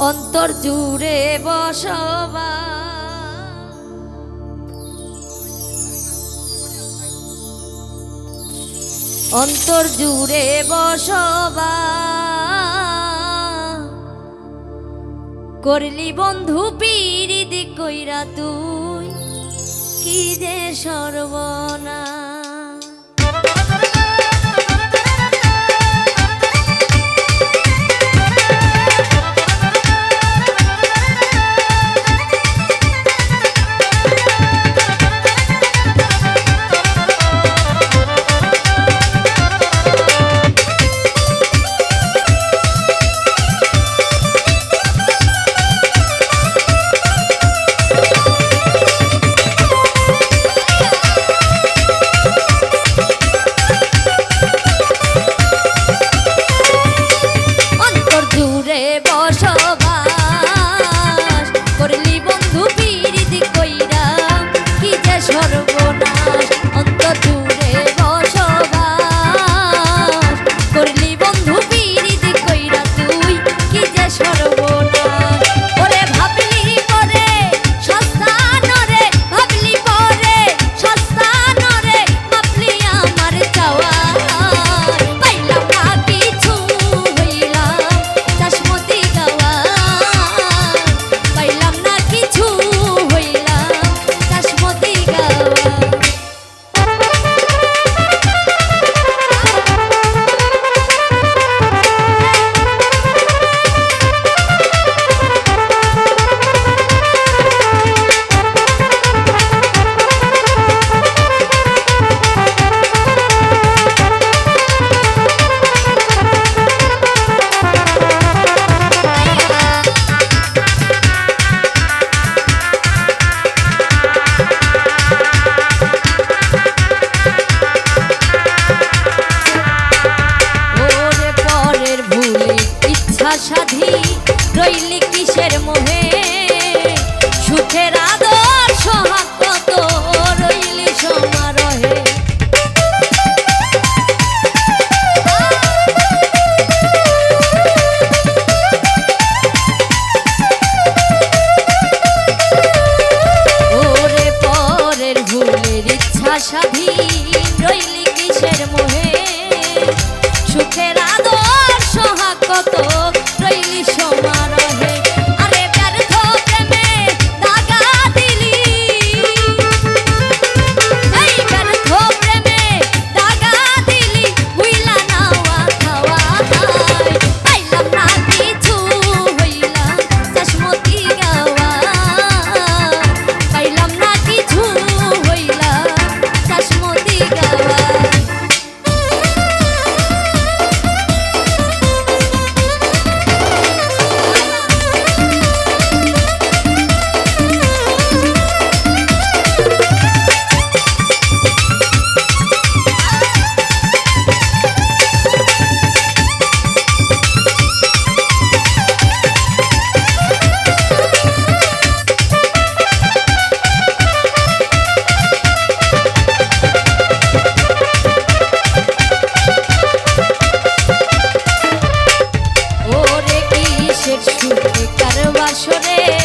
অন্তর জুড়ে বসবা অন্তর জুড়ে বসবা করলি বন্ধু পিরিদি কইরা তুই কি যে সর্বনা সাধি, রইলি কিসের সুখের আদর, সোহাগ কত? রইলি ইচ্ছা রইলি কিসের মোহে? সুখের আদর, সোহাগ কত? কিসের সুখে কার বাসরে